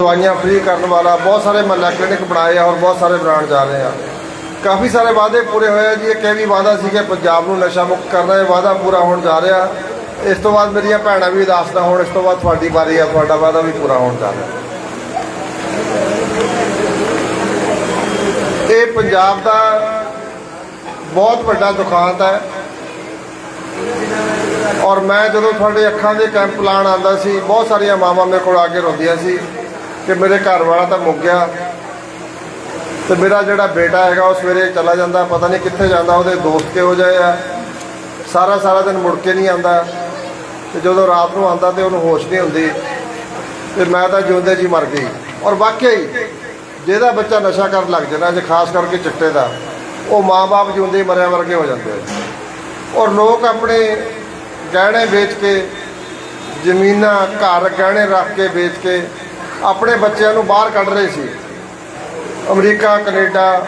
ਦਵਾਈਆਂ ਫ੍ਰੀ ਕਰਨ ਵਾਲਾ, ਬਹੁਤ ਸਾਰੇ ਮਹੱਲਾ ਕਲੀਨਿਕ ਬਣਾਏ ਆ ਔਰ ਬਹੁਤ ਸਾਰੇ ਬਣਾਉਣ ਜਾ ਰਹੇ ਆ। ਕਾਫੀ ਸਾਰੇ ਵਾਅਦੇ ਪੂਰੇ ਹੋਏ ਆ ਜੀ, ਇੱਕ ਇਹ ਵੀ ਵਾਅਦਾ ਸੀ ਕਿ ਪੰਜਾਬ ਨੂੰ ਨਸ਼ਾ ਮੁਕਤ ਕਰਨਾ, ਇਹ ਵਾਅਦਾ ਪੂਰਾ ਹੋਣ ਜਾ ਰਿਹਾ। ਇਸ ਤੋਂ ਬਾਅਦ ਮੇਰੀਆਂ ਭੈਣਾਂ ਵੀ ਉਦਾਸ ਨਾ ਹੋਣ, ਇਸ ਤੋਂ ਬਾਅਦ ਤੁਹਾਡੀ ਵਾਰੀ ਆ, ਤੁਹਾਡਾ ਵਾਅਦਾ ਵੀ ਪੂਰਾ ਹੋਣ ਜਾ ਰਿਹਾ। ਇਹ ਪੰਜਾਬ ਦਾ ਬਹੁਤ ਵੱਡਾ ਦੁਖਾਂਤ ਹੈ। ਔਰ ਮੈਂ ਜਦੋਂ ਤੁਹਾਡੇ ਅੱਖਾਂ ਦੇ ਕੈਂਪ ਲਾਣ ਆਂਦਾ ਸੀ, ਬਹੁਤ ਸਾਰੀਆਂ ਮਾਵਾਂ ਮੇਰੇ ਕੋਲ ਆ ਕੇ ਰੋਂਦੀਆਂ ਸੀ। ਕਿ ਮੇਰੇ ਘਰ ਵਾਲਾ ਤਾਂ ਮੁੱਕ ਗਿਆ। ਤੇ ਮੇਰਾ ਜਿਹੜਾ ਬੇਟਾ ਹੈਗਾ, ਉਹ ਸਵੇਰੇ ਚਲਾ ਜਾਂਦਾ, ਪਤਾ ਨਹੀਂ ਕਿੱਥੇ ਜਾਂਦਾ, ਉਹਦੇ ਦੋਸਤ ਕਿਹੋ ਜਿਹੇ ਆ। ਸਾਰਾ ਸਾਰਾ ਦਿਨ ਮੁੜ ਕੇ ਨਹੀਂ ਆਉਂਦਾ। ਤੇ ਜਦੋਂ ਰਾਤ ਨੂੰ ਆਉਂਦਾ ਤੇ ਉਹਨੂੰ ਹੋਸ਼ ਨਹੀਂ ਹੁੰਦੀ। ਤੇ ਮੈਂ ਤਾਂ ਜਿਉਂਦੇ ਜੀ ਮਰ ਗਈ। ਔਰ ਵਾਕਿਆ ਹੀ, ਜਿਹਦਾ ਬੱਚਾ ਨਸ਼ਾ ਕਰਨ ਲੱਗ ਜਾਂਦਾ, ਜੇ ਖਾਸ ਕਰਕੇ ਚਿੱਟੇ ਦਾ, ਉਹ ਮਾਂ-ਬਾਪ ਜਿਉਂਦੇ ਹੀ ਮਰਿਆ ਵਰਗੇ ਹੋ ਜਾਂਦੇ ਔਰ ਲੋਕ ਆਪਣੇ ਗਹਿਣੇ ਵੇਚ ਕੇ, ਜ਼ਮੀਨਾਂ ਘਰ ਗਹਿਣੇ ਰੱਖ ਕੇ ਵੇਚ ਕੇ ਆਪਣੇ ਬੱਚਿਆਂ ਨੂੰ ਬਾਹਰ ਕੱਢ ਰਹੇ ਸੀ। America, Canada.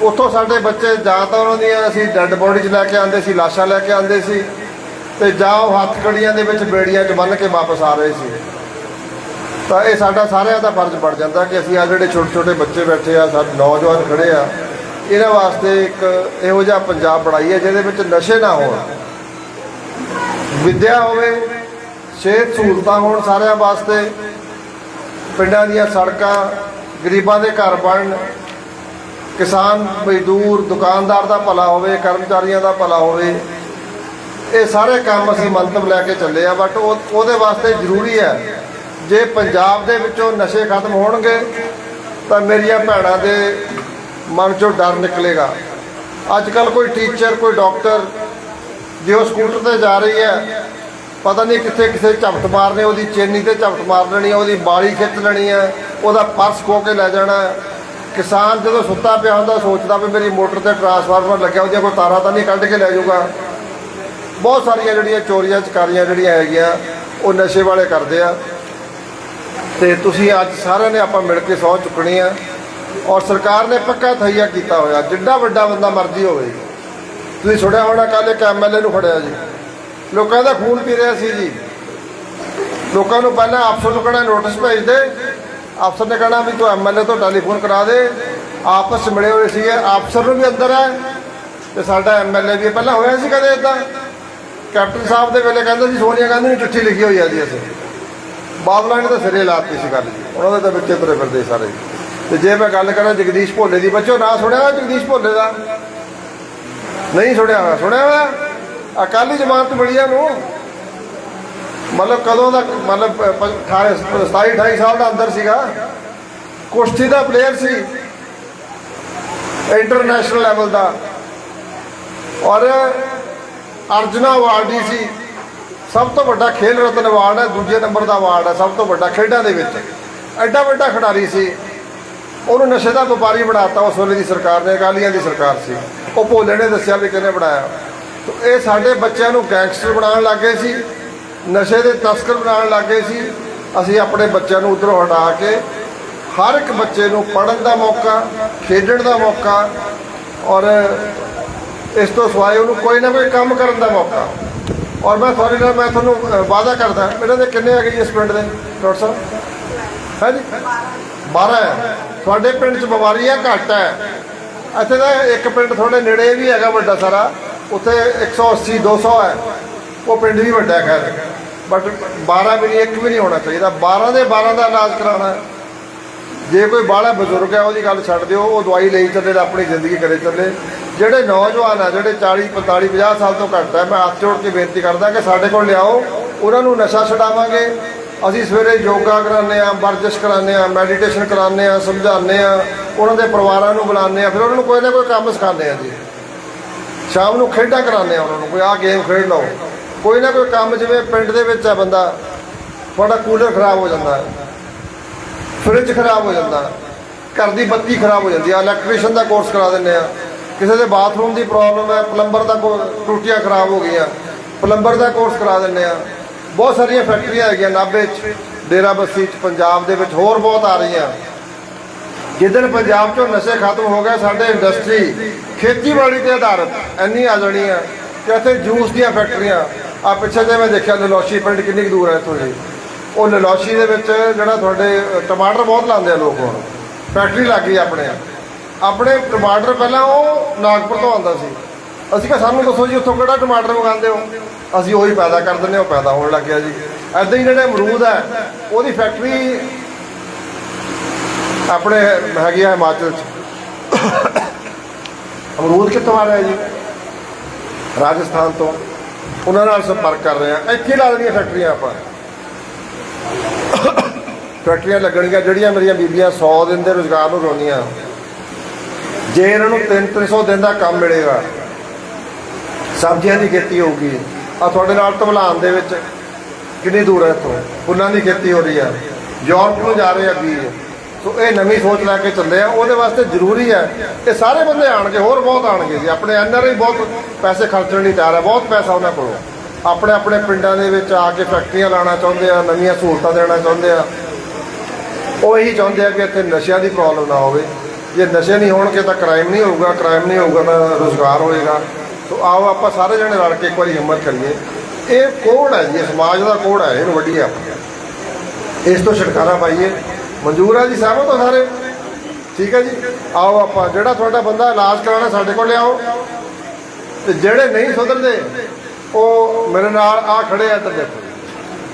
ਉੱਥੋਂ ਸਾਡੇ ਬੱਚੇ ਜਾਂ ਤਾਂ ਉਹਨਾਂ ਦੀਆਂ ਅਸੀਂ ਡੈੱਡ ਬੋਡੀਜ਼ ਲੈ ਕੇ ਆਉਂਦੇ ਸੀ, ਲਾਸ਼ਾਂ ਲੈ ਕੇ ਆਉਂਦੇ ਸੀ ਤੇ ਜਾਂ ਉਹ ਹੱਥ ਕੜੀਆਂ ਦੇ ਵਿੱਚ ਬੇੜੀਆਂ 'ਚ ਬੰਨ੍ਹ ਕੇ ਵਾਪਸ ਆ ਰਹੇ ਸੀ। ਤਾਂ ਇਹ ਸਾਡਾ ਸਾਰਿਆਂ ਦਾ ਫਰਜ਼ ਬਣ ਜਾਂਦਾ ਕਿ ਅਸੀਂ ਆ ਜਿਹੜੇ ਛੋਟੇ ਛੋਟੇ ਬੱਚੇ ਬੈਠੇ ਆ, ਸਾਡੇ ਨੌਜਵਾਨ ਖੜੇ ਆ, ਇਹਨਾਂ ਵਾਸਤੇ ਇੱਕ ਇਹੋ ਜਿਹਾ ਪੰਜਾਬ ਬਣਾਈ ਹੈ ਜਿਹਦੇ ਵਿੱਚ ਨਸ਼ੇ ਨਾ ਹੋਣ। ਵਿਦਿਆ ਹੋਵੇ, ਸਿਹਤ ਸਹੂਲਤਾਂ ਹੋਣ ਸਾਰਿਆਂ ਵਾਸਤੇ ਪਿੰਡਾਂ ਦੀਆਂ ਸੜਕਾਂ ਗਰੀਬਾਂ ਦੇ ਘਰ ਬਣਨ, ਕਿਸਾਨ, ਮਜ਼ਦੂਰ, ਦੁਕਾਨਦਾਰ ਦਾ ਭਲਾ ਹੋਵੇ, ਕਰਮਚਾਰੀਆਂ ਦਾ ਭਲਾ ਹੋਵੇ, ਇਹ ਸਾਰੇ ਕੰਮ ਅਸੀਂ ਮੰਤਵ ਲੈ ਕੇ ਚੱਲੇ ਆ ਬਟ ਉਹਦੇ ਵਾਸਤੇ ਜ਼ਰੂਰੀ ਹੈ, ਜੇ ਪੰਜਾਬ ਦੇ ਵਿੱਚੋਂ ਨਸ਼ੇ ਖਤਮ ਹੋਣਗੇ, ਤਾਂ ਮੇਰੀਆਂ ਭੈਣਾਂ ਦੇ ਮਨ ਚੋਂ ਡਰ ਨਿਕਲੇਗਾ। ਅੱਜ ਕੱਲ ਕੋਈ ਟੀਚਰ ਕੋਈ ਡਾਕਟਰ ਜੇ ਉਹ ਸਕੂਟਰ ਤੇ ਜਾ ਰਹੀ ਹੈ ਪਤਾ ਨਹੀਂ ਕਿੱਥੇ ਕਿਸੇ ਝਪਟ ਮਾਰਨੇ, ਉਹਦੀ ਚੇਨੀ ਤੇ ਝਪਟ ਮਾਰ ਲੈਣੀ ਹੈ ਉਹਦੀ ਬਾਲੀ ਖਿੱਚ ਲੈਣੀ ਹੈ ਉਹਦਾ ਪਰਸ ਖੋ ਕੇ ਲੈ ਜਾਣਾ। ਕਿਸਾਨ ਜਦੋਂ ਸੁੱਤਾ ਪਿਆ ਹੁੰਦਾ, ਸੋਚਦਾ ਵੀ ਮੇਰੀ ਮੋਟਰ ਤੇ ਟਰਾਂਸਫਾਰਮਰ ਲੱਗਿਆ, ਉਹਦੀਆਂ ਕੋਈ ਤਾਰਾਂ ਤਾਂ ਨਹੀਂ ਕੱਢ ਕੇ ਲੈ ਜਾਊਗਾ। ਬਹੁਤ ਸਾਰੀਆਂ ਜਿਹੜੀਆਂ ਚੋਰੀਆਂ, ਚਕਾਰੀਆਂ ਜਿਹੜੀਆਂ ਹੈਗੀਆਂ, ਉਹ ਨਸ਼ੇ ਵਾਲੇ ਕਰਦੇ ਆ। ਤੇ ਤੁਸੀਂ ਅੱਜ ਸਾਰਿਆਂ ਨੇ ਆਪਾਂ ਮਿਲ ਕੇ ਸਹੁੰ ਚੁੱਕਣੀ ਆ। ਔਰ ਸਰਕਾਰ ਨੇ ਪੱਕਾ ਥਈਆ ਕੀਤਾ ਹੋਇਆ, ਜਿੱਡਾ ਵੱਡਾ ਬੰਦਾ ਮਰਜ਼ੀ ਹੋਵੇ। ਤੁਸੀਂ ਸੁਣਿਆ ਹੋਣਾ ਕੱਲ ਇੱਕ ਐਮਐਲਏ ਨੂੰ ਫੜਿਆ ਜੀ। ਲੋਕਾਂ ਦਾ ਖੂਨ ਪੀ ਰਿਹਾ ਸੀ ਜੀ। ਲੋਕਾਂ ਨੂੰ ਪਹਿਲਾਂ ਅਫਸਰ ਨੂੰ ਕਹਿਣਾ ਨੋਟਿਸ ਭੇਜ ਦੇ। ਅਫਸਰ ਨੇ ਕਹਿਣਾ ਵੀ ਤੂੰ ਐਮਐਲਏ ਤੋਂ ਟੈਲੀਫੋਨ ਕਰਾ ਦੇ। ਆਪਸ ਮਿਲੇ ਹੋਏ ਸੀਗੇ। ਅਫਸਰ ਨੂੰ ਵੀ ਅੰਦਰ ਹੈ। ਤੇ ਸਾਡਾ ਐਮਐਲਏ ਵੀ ਪਹਿਲਾਂ ਹੋਇਆ ਸੀ ਕਦੇ ਇਦਾਂ ਕੈਪਟਨ ਸਾਹਿਬ ਦੇ ਵੇਲੇ ਕਹਿੰਦੇ ਸੀ, ਸੋਨੀਆ ਗਾਂਧੀ ਨੂੰ ਚਿੱਠੀ ਲਿਖੀ ਹੋਈ ਆ ਜੀ ਅਸੀਂ। ਬਾਦਲਾਂ ਨੇ ਤਾਂ ਸਿਰੇ ਲਾਤੀ ਸੀ ਗੱਲ ਜੀ। ਉਹਨਾਂ ਦੇ ਤਾਂ ਬੱਚੇ ਤੁਰੇ ਫਿਰਦੇ ਸਾਰੇ। ਤੇ ਜੇ ਮੈਂ ਗੱਲ ਕਰਾਂ ਜਗਦੀਸ਼ ਭੋਲੇ ਦੀ, ਬੱਚੋ, ਨਾ ਸੁਣਿਆ ਹੋਇਆ ਜਗਦੀਸ਼ ਭੋਲੇ ਦਾ? ਨਹੀਂ ਸੁਣਿਆ ਹੋਇਆ। ਸੁਣਿਆ ਹੋਇਆ? ਅਕਾਲੀ ਜਮਾਨਤ ਮਿਲੀ ਨੂੰ ਮਤਲਬ ਕਦੋਂ ਦਾ, ਮਤਲਬ 18 27 28 ਸਾਲ ਦਾ ਅੰਦਰ ਸੀਗਾ। ਕੁਸ਼ਤੀ ਦਾ ਪਲੇਅਰ ਸੀ। ਇੰਟਰਨੈਸ਼ਨਲ ਲੈਵਲ ਦਾ। ਔਰ ਅਰਜੁਨਾ ਅਵਾਰਡੀ ਸੀ। ਸਭ ਤੋਂ ਵੱਡਾ ਖੇਲ ਰਤਨ ਅਵਾਰਡ ਹੈ, ਦੂਜੇ ਨੰਬਰ ਦਾ ਅਵਾਰਡ ਹੈ, ਸਭ ਤੋਂ ਵੱਡਾ ਖੇਡਾਂ ਦੇ ਵਿੱਚ। ਐਡਾ ਵੱਡਾ ਖਿਡਾਰੀ ਸੀ। ਉਹਨੂੰ ਨਸ਼ੇ ਦਾ ਵਪਾਰੀ ਬਣਾਤਾ, ਉਸ ਵੇਲੇ ਦੀ ਸਰਕਾਰ ਨੇ, ਅਕਾਲੀਆਂ ਦੀ ਸਰਕਾਰ ਸੀ। ਉਹ ਭੋਲੇ ਨੇ ਦੱਸਿਆ ਵੀ ਕਿਹਨੇ ਬਣਾਇਆ। ਇਹ ਸਾਡੇ ਬੱਚਿਆਂ ਨੂੰ ਗੈਂਗਸਟਰ ਬਣਾਉਣ ਲੱਗੇ ਸੀ, ਨਸ਼ੇ ਦੇ ਤਸਕਰ ਬਣਾਉਣ ਲੱਗੇ ਸੀ। ਅਸੀਂ ਆਪਣੇ ਬੱਚਿਆਂ ਨੂੰ ਉਧਰੋਂ ਹਟਾ ਕੇ ਹਰ ਇੱਕ ਬੱਚੇ ਨੂੰ ਪੜ੍ਹਨ ਦਾ ਮੌਕਾ, ਖੇਡਣ ਦਾ ਮੌਕਾ ਔਰ ਇਸ ਤੋਂ ਸਿਵਾਏ ਉਹਨੂੰ ਕੋਈ ਨਾ ਕੋਈ ਕੰਮ ਕਰਨ ਦਾ ਮੌਕਾ। ਔਰ ਮੈਂ ਤੁਹਾਡੇ ਨਾਲ ਮੈਂ ਤੁਹਾਨੂੰ ਵਾਅਦਾ ਕਰਦਾ, ਇਹਨਾਂ ਦੇ ਕਿੰਨੇ ਹੈਗੇ ਜੀ ਇਸ ਪਿੰਡ ਦੇ? ਡਾਕਟਰ ਸਾਹਿਬ? ਹੈ ਜੀ? 12 ਹੈ। ਤੁਹਾਡੇ ਪਿੰਡ 'ਚ ਬਿਮਾਰੀਆਂ ਘੱਟ ਹੈ। ਇੱਥੇ ਦਾ ਇੱਕ ਪਿੰਡ ਤੁਹਾਡੇ ਨੇੜੇ ਵੀ ਹੈਗਾ ਵੱਡਾ ਸਾਰਾ। ਉੱਥੇ 180 200 ਹੈ। ਉਹ ਪਿੰਡ ਵੀ ਵੱਡਾ ਖੈਰ। ਬਟ 12 ਵੀ ਨਹੀਂ, ਇੱਕ ਵੀ ਨਹੀਂ ਹੋਣਾ ਚਾਹੀਦਾ। 12 ਦੇ 12 ਦਾ ਇਲਾਜ ਕਰਾਉਣਾ ਜੇ ਕੋਈ ਬਾਹਲਾ ਬਜ਼ੁਰਗ ਹੈ, ਉਹਦੀ ਗੱਲ ਛੱਡ ਦਿਓ। ਉਹ ਦਵਾਈ ਲਈ ਚੱਲੇ ਤਾਂ ਆਪਣੀ ਜ਼ਿੰਦਗੀ ਕਰੇ ਚੱਲੇ। ਜਿਹੜੇ ਨੌਜਵਾਨ ਆ, ਜਿਹੜੇ 40 45 50 ਸਾਲ ਤੋਂ ਘੱਟ ਹੈ, ਮੈਂ ਹੱਥ ਜੋੜ ਕੇ ਬੇਨਤੀ ਕਰਦਾ ਕਿ ਸਾਡੇ ਕੋਲ ਲਿਆਓ। ਉਹਨਾਂ ਨੂੰ ਨਸ਼ਾ ਛਡਾਵਾਂਗੇ। ਅਸੀਂ ਸਵੇਰੇ ਯੋਗਾ ਕਰਾਉਂਦੇ ਆ ਵਰਜਿਸ਼ ਕਰਾਉਂਦੇ ਆ ਮੈਡੀਟੇਸ਼ਨ ਕਰਾਉਂਦੇ ਆ ਸਮਝਾਉਂਦੇ ਆ ਉਹਨਾਂ ਦੇ ਪਰਿਵਾਰਾਂ ਨੂੰ ਬੁਲਾਉਂਦੇ ਆ ਫਿਰ ਉਹਨਾਂ ਨੂੰ ਕੋਈ ਨਾ ਕੋਈ ਕੰਮ ਸਿਖਾਉਂਦੇ ਆ ਜੀ। ਸ਼ਾਮ ਨੂੰ ਖੇਡਾਂ ਕਰਾਉਂਦੇ ਆ ਉਹਨਾਂ ਨੂੰ, ਕੋਈ ਆਹ ਗੇਮ ਖੇਡ ਲਓ। ਕੋਈ ਨਾ ਕੋਈ ਕੰਮ ਜਿਵੇਂ ਪਿੰਡ ਦੇ ਵਿੱਚ ਆ ਬੰਦਾ, ਤੁਹਾਡਾ ਕੂਲਰ ਖਰਾਬ ਹੋ ਜਾਂਦਾ। ਹੈ ਫ੍ਰਿਜ ਖਰਾਬ ਹੋ ਜਾਂਦਾ। ਘਰ ਦੀ ਬੱਤੀ ਖਰਾਬ ਹੋ ਜਾਂਦੀ ਆ ਇਲੈਕਟ੍ਰੀਸ਼ੀਅਨ ਦਾ ਕੋਰਸ ਕਰਾ ਦਿੰਦੇ ਆ। ਕਿਸੇ ਦੇ ਬਾਥਰੂਮ ਦੀ ਪ੍ਰੋਬਲਮ ਹੈ ਪਲੰਬਰ ਦਾ ਕੋ- ਟੂਟੀਆਂ ਖਰਾਬ ਹੋ ਗਈਆਂ। ਪਲੰਬਰ ਦਾ ਕੋਰਸ ਕਰਾ ਦਿੰਦੇ ਆ। ਬਹੁਤ ਸਾਰੀਆਂ ਫੈਕਟਰੀਆਂ ਹੈਗੀਆਂ ਨਾਭੇ 'ਚ, ਡੇਰਾ ਬੱਸੀ 'ਚ, ਪੰਜਾਬ ਦੇ ਵਿੱਚ ਹੋਰ ਬਹੁਤ ਆ ਰਹੀਆਂ। ਜਿੱਦਣ ਪੰਜਾਬ 'ਚੋਂ ਨਸ਼ੇ ਖਤਮ ਹੋ ਗਏ ਸਾਡੇ ਇੰਡਸਟਰੀ ਖੇਤੀਬਾੜੀ ਤੇ ਆਧਾਰਿਤ ਇੰਨੀ ਆ ਜਾਣੀ ਆ ਕਿ ਇੱਥੇ ਜੂਸ ਦੀਆਂ ਫੈਕਟਰੀਆਂ ਆ। ਪਿੱਛੇ ਜੇ ਮੈਂ ਦੇਖਿਆ ਲਲੋਸ਼ੀ ਪਿੰਡ ਕਿੰਨੀ ਕੁ ਦੂਰ ਹੈ ਇੱਥੋਂ ਜੀ। ਉਹ ਲਲੋਸ਼ੀ ਦੇ ਵਿੱਚ ਜਿਹੜਾ ਤੁਹਾਡੇ ਟਮਾਟਰ ਬਹੁਤ ਲਾਉਂਦੇ ਆ ਲੋਕ ਹੁਣ। ਫੈਕਟਰੀ ਲੱਗ ਗਈ ਆਪਣੇ ਆਪਣੇ ਟਮਾਟਰ ਪਹਿਲਾਂ ਉਹ ਨਾਗਪੁਰ ਤੋਂ ਆਉਂਦਾ ਸੀ। ਅਸੀਂ ਕਿਹਾ ਸਾਨੂੰ ਦੱਸੋ ਜੀ ਉੱਥੋਂ ਕਿਹੜਾ ਟਮਾਟਰ ਮੰਗਾਉਂਦੇ ਹੋ? ਅਸੀਂ ਉਹੀ ਪੈਦਾ ਕਰ ਦਿੰਦੇ ਹਾਂ, ਉਹ ਪੈਦਾ ਹੋਣ ਲੱਗ ਗਿਆ ਜੀ। ਐਦਾਂ ਹੀ ਜਿਹੜੇ ਅਮਰੂਦ ਹੈ ਉਹਦੀ ਫੈਕਟਰੀ ਆਪਣੇ ਹੈਗੀ ਆ ਹਿਮਾਚਲ ਚ। ਅਮਰੂਦ ਕਿੱਥੋਂ ਆ ਰਿਹਾ ਜੀ? ਰਾਜਸਥਾਨ ਤੋਂ। ਉਹਨਾਂ ਨਾਲ ਸੰਪਰਕ ਕਰ ਰਹੇ ਆ। ਇੱਥੇ ਲਾ ਦੇਣੀਆਂ ਫੈਕਟਰੀਆਂ ਆਪਾਂ। ਫੈਕਟਰੀਆਂ ਲੱਗਣਗੀਆਂ, ਜਿਹੜੀਆਂ ਮੇਰੀਆਂ ਬੀਬੀਆਂ 100 ਦਿਨ ਦੇ ਰੋਜ਼ਗਾਰ ਨੂੰ ਲਾਉਂਦੀਆਂ। ਜੇ ਇਹਨਾਂ ਨੂੰ 3-300 ਦਿਨ ਦਾ ਕੰਮ ਮਿਲੇਗਾ, ਸਬਜ਼ੀਆਂ ਦੀ ਖੇਤੀ ਹੋਊਗੀ। ਆ ਤੁਹਾਡੇ ਨਾਲ ਧਵਲਾਨ ਦੇ ਵਿੱਚ ਕਿੰਨੀ ਦੂਰ ਹੈ ਇੱਥੋਂ? ਫੁੱਲਾਂ ਦੀ ਖੇਤੀ ਹੋ ਰਹੀ ਆ। ਯੂਰਪ ਨੂੰ ਜਾ ਰਹੇ ਆ ਬੀਜ ਸੋ ਇਹ ਨਵੀਂ ਸੋਚ ਲੈ ਕੇ ਚੱਲੇ ਆ, ਉਹਦੇ ਵਾਸਤੇ ਜ਼ਰੂਰੀ ਹੈ ਇਹ ਸਾਰੇ ਬੰਦੇ ਆਣਗੇ ਹੋਰ ਬਹੁਤ ਆਣਗੇ ਜੀ। ਆਪਣੇ ਐਨਆਰਆਈ ਬਹੁਤ ਪੈਸੇ ਖਰਚਣ ਲਈ ਤਿਆਰ ਹੈ ਬਹੁਤ ਪੈਸਾ ਉਹਨਾਂ ਕੋਲ। ਆਪਣੇ ਆਪਣੇ ਪਿੰਡਾਂ ਦੇ ਵਿੱਚ ਆ ਕੇ ਫੈਕਟਰੀਆਂ ਲਾਉਣਾ ਚਾਹੁੰਦੇ ਆ, ਨਵੀਆਂ ਸਹੂਲਤਾਂ ਦੇਣਾ ਚਾਹੁੰਦੇ ਆ। ਉਹ ਇਹੀ ਚਾਹੁੰਦੇ ਆ ਕਿ ਇੱਥੇ ਨਸ਼ਿਆਂ ਦੀ ਪ੍ਰੋਬਲਮ ਨਾ ਹੋਵੇ। ਜੇ ਨਸ਼ੇ ਨਹੀਂ ਹੋਣਗੇ ਤਾਂ ਕ੍ਰਾਈਮ ਨਹੀਂ ਹੋਊਗਾ ਕ੍ਰਾਈਮ ਨਹੀਂ ਹੋਊਗਾ ਤਾਂ ਰੋਜ਼ਗਾਰ ਹੋਏਗਾ। ਸੋ ਆਓ ਆਪਾਂ ਸਾਰੇ ਜਣੇ ਰਲ ਕੇ ਇੱਕ ਵਾਰੀ ਹਿੰਮਤ ਕਰੀਏ। ਇਹ ਕੋਡ ਹੈ ਜੀ ਸਮਾਜ ਦਾ ਕੋਡ ਹੈ ਇਹਨੂੰ ਵੱਡੀ ਆਪਾਂ। ਇਸ ਤੋਂ ਛੁਟਕਾਰਾ ਪਾਈਏ। ਮਨਜ਼ੂਰ ਹੈ ਜੀ, ਸਹਿਮਤ ਹੋ ਸਾਰੇ? ਠੀਕ ਹੈ ਜੀ। ਆਓ ਆਪਾਂ, ਜਿਹੜਾ ਤੁਹਾਡਾ ਬੰਦਾ ਇਲਾਜ ਕਰਾਉਣਾ ਸਾਡੇ ਕੋਲ ਲਿਆਓ ਤੇ ਜਿਹੜੇ ਨਹੀਂ ਸੁਧਰਦੇ, ਉਹ ਮੇਰੇ ਨਾਲ ਆ ਖੜੇ ਆ ਇੱਧਰ ਦੇਖੋ।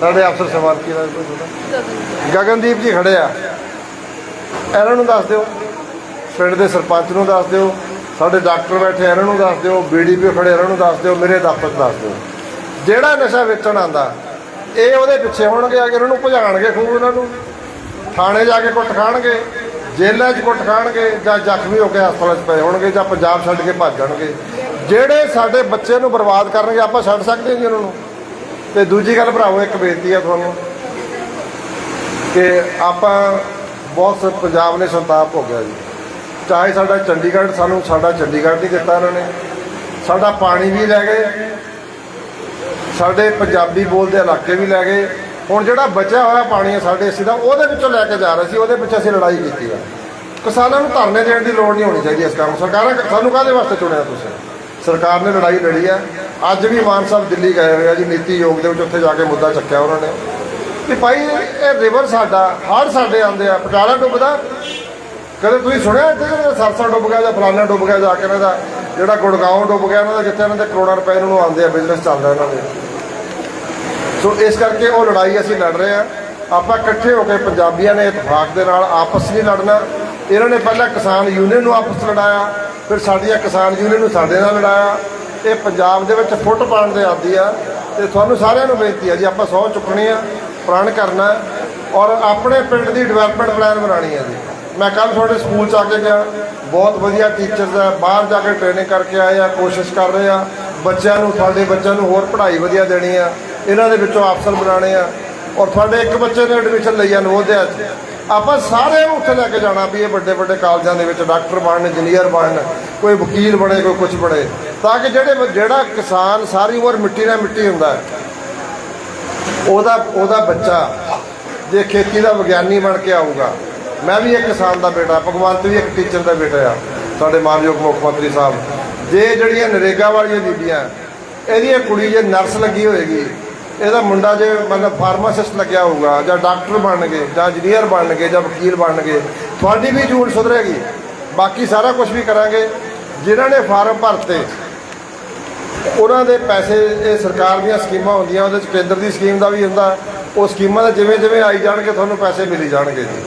ਸਾਡੇ ਅਫਸਰ ਸਵਾਲ ਕੀ ਨਾਮ ਗਗਨਦੀਪ ਜੀ ਖੜੇ ਆ। ਇਹਨਾਂ ਨੂੰ ਦੱਸ ਦਿਓ। ਪਿੰਡ ਦੇ ਸਰਪੰਚ ਨੂੰ ਦੱਸ ਦਿਓ। ਸਾਡੇ ਡਾਕਟਰ ਬੈਠੇ ਇਹਨਾਂ ਨੂੰ ਦੱਸ ਦਿਓ। ਬੀਡੀਪੀ ਖੜੇ ਇਹਨਾਂ ਨੂੰ ਦੱਸ ਦਿਓ। ਮੇਰੇ ਦਫ਼ਤਰ ਦੱਸ ਦਿਓ। ਜਿਹੜਾ ਨਸ਼ਾ ਵੇਚਣ ਆਂਦਾ ਇਹ ਉਹਦੇ ਪਿੱਛੇ ਹੋਣਗੇ, ਆ ਕੇ ਇਹਨਾਂ ਨੂੰ ਭਜਾਣਗੇ ਖੂਬ ਇਹਨਾਂ ਨੂੰ। ਥਾਣੇ ਜਾ ਕੇ ਕੁੱਟ ਖਾਣਗੇ, ਜੇਲ੍ਹਾਂ 'ਚ ਕੁੱਟ ਖਾਣਗੇ ਜਾਂ ਜ਼ਖਮੀ ਹੋ ਕੇ ਹਸਪਤਾਲਾਂ 'ਚ ਪਏ ਹੋਣਗੇ ਜਾਂ ਪੰਜਾਬ ਛੱਡ ਕੇ ਭੱਜ ਜਾਣਗੇ। ਜਿਹੜੇ ਸਾਡੇ ਬੱਚੇ ਨੂੰ ਬਰਬਾਦ ਕਰਨਗੇ, ਆਪਾਂ ਛੱਡ ਸਕਦੇ ਹਾਂ ਜੀ ਉਹਨਾਂ ਨੂੰ। ਤੇ ਦੂਜੀ ਗੱਲ ਭਰਾਵੋ, ਇੱਕ ਬੇਨਤੀ ਆ ਤੁਹਾਨੂੰ ਕਿ ਆਪਾਂ ਬਹੁਤ ਪੰਜਾਬ ਨੇ ਸੰਤਾਪ ਹੋ ਗਿਆ ਜੀ। ਚਾਹੇ ਸਾਡਾ ਚੰਡੀਗੜ੍ਹ, ਸਾਨੂੰ ਸਾਡਾ ਚੰਡੀਗੜ੍ਹ ਨਹੀਂ ਦਿੱਤਾ ਇਹਨਾਂ ਨੇ। ਸਾਡਾ ਪਾਣੀ ਵੀ ਲੈ ਗਏ। ਸਾਡੇ ਪੰਜਾਬੀ ਬੋਲਦੇ ਇਲਾਕੇ ਵੀ ਲੈ ਗਏ। ਹੁਣ ਜਿਹੜਾ ਬਚਿਆ ਹੋਇਆ ਪਾਣੀ ਹੈ ਸਾਡੇ ਅਸੀਂ ਦਾ, ਉਹਦੇ ਵਿੱਚੋਂ ਲੈ ਕੇ ਜਾ ਰਹੇ ਸੀ, ਉਹਦੇ ਪਿੱਛੇ ਅਸੀਂ ਲੜਾਈ ਕੀਤੀ ਆ। ਕਿਸਾਨਾਂ ਨੂੰ ਧਰਨੇ ਦੇਣ ਦੀ ਲੋੜ ਨਹੀਂ ਹੋਣੀ ਚਾਹੀਦੀ ਇਸ ਕੰਮ ਸਰਕਾਰਾਂ ਸਾਨੂੰ ਕਾਹਦੇ ਵਾਸਤੇ ਚੁਣਿਆ ਤੁਸੀਂ? ਸਰਕਾਰ ਨੇ ਲੜਾਈ ਲੜੀ ਆ। ਅੱਜ ਵੀ ਮਾਨ ਸਾਹਿਬ ਦਿੱਲੀ ਗਏ ਹੋਏ ਆ ਜੀ, ਨੀਤੀ ਯੋਗ ਦੇ ਵਿੱਚ ਉੱਥੇ ਜਾ ਕੇ ਮੁੱਦਾ ਚੱਕਿਆ ਉਹਨਾਂ ਨੇ। ਕਿ ਭਾਈ, ਇਹ ਰਿਵਰ ਸਾਡਾ, ਹੜ੍ਹ ਸਾਡੇ ਆਉਂਦੇ ਆ, ਪਟਾਲਾ ਡੁੱਬਦਾ। ਕਦੇ ਤੁਸੀਂ ਸੁਣਿਆ ਇੱਥੇ ਕਿ ਸਰਸਾ ਡੁੱਬ ਗਿਆ ਜਾਂ ਫਲਾਣਾ ਡੁੱਬ ਗਿਆ ਜਾ ਕੇ ਇਹਨਾਂ ਦਾ, ਜਿਹੜਾ ਗੁੜਗਾਉਂ ਡੁੱਬ ਗਿਆ ਇਹਨਾਂ ਦਾ, ਜਿੱਥੇ ਇਹਨਾਂ ਦੇ ਕਰੋੜਾਂ ਰੁਪਏ ਇਹਨਾਂ ਨੂੰ ਆਉਂਦੇ ਆ ਬਿਜ਼ਨਸ ਚੱਲਦਾ ਇਹਨਾਂ ਦੇ। ਸੋ ਇਸ ਕਰਕੇ ਉਹ ਲੜਾਈ ਅਸੀਂ ਲੜ ਰਹੇ ਆ ਆਪਾਂ ਇਕੱਠੇ ਹੋ ਕੇ ਪੰਜਾਬੀਆਂ ਨੇ ਇਤਫਾਕ ਦੇ ਨਾਲ ਆਪਸ ਨਹੀਂ ਲੜਨਾ। ਇਹਨਾਂ ਨੇ ਪਹਿਲਾਂ ਕਿਸਾਨ ਯੂਨੀਅਨ ਨੂੰ ਆਪਸ ਲੜਾਇਆ, ਫਿਰ ਸਾਡੀਆਂ ਕਿਸਾਨ ਯੂਨੀਅਨ ਨੂੰ ਸਾਡੇ ਨਾਲ ਲੜਾਇਆ। ਇਹ ਪੰਜਾਬ ਦੇ ਵਿੱਚ ਫੁੱਟ ਪਾਉਣ ਦੇ ਆਦੀ ਆ ਤੇ ਤੁਹਾਨੂੰ ਸਾਰਿਆਂ ਨੂੰ ਬੇਨਤੀ ਆ ਜੀ, ਆਪਾਂ ਸਹੁੰ ਚੁੱਕਣੀ ਆ, ਪ੍ਰਣ ਕਰਨਾ ਔਰ ਆਪਣੇ ਪਿੰਡ ਦੀ ਡਿਵੈਲਪਮੈਂਟ ਪਲਾਨ ਬਣਾਉਣੀ ਹੈ ਜੀ। ਮੈਂ ਕੱਲ ਤੁਹਾਡੇ ਸਕੂਲ ਚ ਆ ਕੇ ਗਿਆ, ਬਹੁਤ ਵਧੀਆ ਟੀਚਰਸ ਆ, ਬਾਹਰ ਜਾ ਕੇ ਟ੍ਰੇਨਿੰਗ ਕਰਕੇ ਆਏ ਆ, ਕੋਸ਼ਿਸ਼ ਕਰ ਰਹੇ ਆ, ਬੱਚਿਆਂ ਨੂੰ, ਤੁਹਾਡੇ ਬੱਚਿਆਂ ਨੂੰ ਹੋਰ ਪੜ੍ਹਾਈ ਵਧੀਆ ਦੇਣੀ ਆ। ਇਹਨਾਂ ਦੇ ਵਿੱਚੋਂ ਅਫਸਰ ਬਣਾਉਣੇ ਆ। ਔਰ ਤੁਹਾਡੇ ਇੱਕ ਬੱਚੇ ਨੇ ਐਡਮਿਸ਼ਨ ਲਈ ਆ ਨਵੋਦਿਆ 'ਚ। ਆਪਾਂ ਸਾਰਿਆਂ ਨੂੰ ਉੱਥੇ ਲੈ ਕੇ ਜਾਣਾ ਵੀ ਇਹ ਵੱਡੇ ਵੱਡੇ ਕਾਲਜਾਂ ਦੇ ਵਿੱਚ ਡਾਕਟਰ ਬਣਨ, ਇੰਜੀਨੀਅਰ ਬਣਨ, ਕੋਈ ਵਕੀਲ ਬਣੇ, ਕੋਈ ਕੁਝ ਬਣੇ। ਤਾਂ ਕਿ ਜਿਹੜੇ ਜਿਹੜਾ ਕਿਸਾਨ ਸਾਰੀ ਉਮਰ ਮਿੱਟੀ ਨਾਲ ਮਿੱਟੀ ਹੁੰਦਾ ਹੈ, ਉਹਦਾ ਉਹਦਾ ਬੱਚਾ ਜੇ ਖੇਤੀ ਦਾ ਵਿਗਿਆਨੀ ਬਣ ਕੇ ਆਊਗਾ। ਮੈਂ ਵੀ ਇੱਕ ਕਿਸਾਨ ਦਾ ਬੇਟਾ, ਭਗਵੰਤ ਵੀ ਇੱਕ ਟੀਚਰ ਦਾ ਬੇਟਾ ਆ, ਸਾਡੇ ਮਾਨਯੋਗ ਮੁੱਖ ਮੰਤਰੀ ਸਾਹਿਬ। ਜੇ ਜਿਹੜੀਆਂ ਨਰੇਗਾ ਵਾਲੀਆਂ ਬੀਬੀਆਂ, ਇਹਦੀ ਕੁੜੀ ਜੇ ਨਰਸ ਲੱਗੀ ਹੋਏਗੀ ਇਹਦਾ ਮੁੰਡਾ ਜੇ ਮਤਲਬ ਫਾਰਮਾਸਿਸਟ ਲੱਗਿਆ ਹੋਊਗਾ ਜਾਂ ਡਾਕਟਰ ਬਣਨਗੇ ਜਾਂ ਇੰਜੀਨੀਅਰ ਬਣਨਗੇ ਜਾਂ ਵਕੀਲ ਬਣਨਗੇ ਤੁਹਾਡੀ ਵੀ ਜੂਨ ਸੁਧਰੇਗੀ। ਬਾਕੀ ਸਾਰਾ ਕੁਝ ਵੀ ਕਰਾਂਗੇ। ਜਿਨ੍ਹਾਂ ਨੇ ਫਾਰਮ ਭਰਤੇ, ਉਹਨਾਂ ਦੇ ਪੈਸੇ, ਇਹ ਸਰਕਾਰ ਦੀਆਂ ਸਕੀਮਾਂ ਹੁੰਦੀਆਂ, ਉਹਦੇ ਚ ਕੇਂਦਰ ਦੀ ਸਕੀਮ ਦਾ ਵੀ ਹੁੰਦਾ। ਉਹ ਸਕੀਮਾਂ ਦੇ ਜਿਵੇਂ ਜਿਵੇਂ ਆਈ ਜਾਣਗੇ, ਤੁਹਾਨੂੰ ਪੈਸੇ ਮਿਲੀ ਜਾਣਗੇ ਜੀ।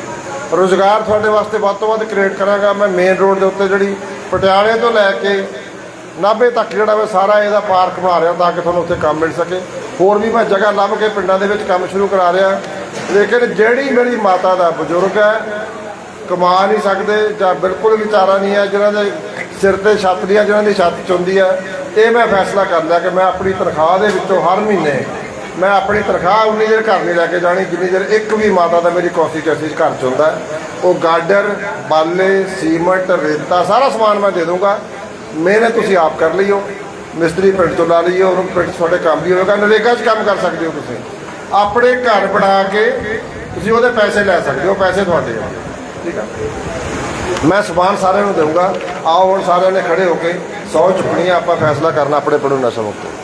ਰੋਜ਼ਗਾਰ ਤੁਹਾਡੇ ਵਾਸਤੇ ਵੱਧ ਤੋਂ ਵੱਧ ਕ੍ਰੀਏਟ ਕਰਾਂਗਾ ਮੈਂ ਮੇਨ ਰੋਡ ਦੇ ਉੱਤੇ ਜਿਹੜੀ ਪਟਿਆਲੇ ਤੋਂ ਲੈ ਕੇ ਨਾਭੇ ਤੱਕ ਜਿਹੜਾ ਵਾ ਸਾਰਾ ਇਹਦਾ ਪਾਰਕ ਬਣਾ ਰਿਹਾ ਤਾਂ ਕਿ ਤੁਹਾਨੂੰ ਉੱਥੇ ਕੰਮ ਮਿਲ ਸਕੇ। ਹੋਰ ਵੀ ਮੈਂ ਜਗ੍ਹਾ ਲੱਭ ਕੇ ਪਿੰਡਾਂ ਦੇ ਵਿੱਚ ਕੰਮ ਸ਼ੁਰੂ ਕਰਾ ਰਿਹਾ। ਲੇਕਿਨ ਜਿਹੜੀ ਮੇਰੀ ਮਾਤਾ ਦਾ ਬਜ਼ੁਰਗ ਹੈ, ਕਮਾ ਨਹੀਂ ਸਕਦੇ ਜਾਂ ਬਿਲਕੁਲ ਵਿਚਾਰਾ ਨਹੀਂ ਹੈ ਜਿਹਨਾਂ ਦੇ ਸਿਰ ਤੇ ਛੱਤ ਦੀਆਂ ਜਿਹਨਾਂ ਦੀ ਛੱਤ ਚੁੰਦੀ ਹੈ, ਇਹ ਮੈਂ ਫੈਸਲਾ ਕਰ ਲਿਆ ਕਿ ਮੈਂ ਆਪਣੀ ਤਨਖਾਹ ਦੇ ਵਿੱਚੋਂ ਹਰ ਮਹੀਨੇ ਮੈਂ ਆਪਣੀ ਤਨਖਾਹ ਉਨੀ ਦੇਰ ਘਰ ਨਹੀਂ ਲੈ ਕੇ ਜਾਣੀ, ਜਿੰਨੀ ਦੇਰ ਇੱਕ ਵੀ ਮਾਤਾ ਦਾ ਮੇਰੀ ਕੌਂਸਟੀਟਿਊਸ਼ਨ 'ਚ ਘਰ 'ਚ ਹੁੰਦਾ ਉਹ ਗਾਡਰ, ਬਾਲੇ, ਸੀਮੈਂਟ, ਰੇਤਾ, ਸਾਰਾ ਸਮਾਨ ਮੈਂ ਦੇ ਦੂੰਗਾ ਮਿਹਨਤ ਤੁਸੀਂ ਆਪ ਕਰ ਲਈਓ। ਮਿਸਤਰੀ ਪਿੰਡ ਤੋਂ ਲਾ ਲਈਏ, ਉਹਨੂੰ ਪਿੰਡ 'ਚ ਤੁਹਾਡੇ ਕੰਮ ਵੀ ਹੋਵੇਗਾ, ਨਰੇਗਾ 'ਚ ਕੰਮ ਕਰ ਸਕਦੇ ਹੋ ਤੁਸੀਂ। ਆਪਣੇ ਘਰ ਬਣਾ ਕੇ ਤੁਸੀਂ ਉਹਦੇ ਪੈਸੇ ਲੈ ਸਕਦੇ ਹੋ, ਪੈਸੇ ਤੁਹਾਡੇ ਆ। ਠੀਕ ਆ? ਮੈਂ ਸਮਾਨ ਸਾਰਿਆਂ ਨੂੰ ਦੇਵਾਂਗਾ ਆਓ ਹੁਣ ਸਾਰਿਆਂ ਨੇ ਖੜੇ ਹੋ ਕੇ ਸੌ ਚੁੱਕਣੀ ਆ ਆਪਾਂ ਫੈਸਲਾ ਕਰਨਾ ਆਪਣੇ ਪਿੰਡੋਂ ਨਸ਼ਾ ਮੁਕਤ।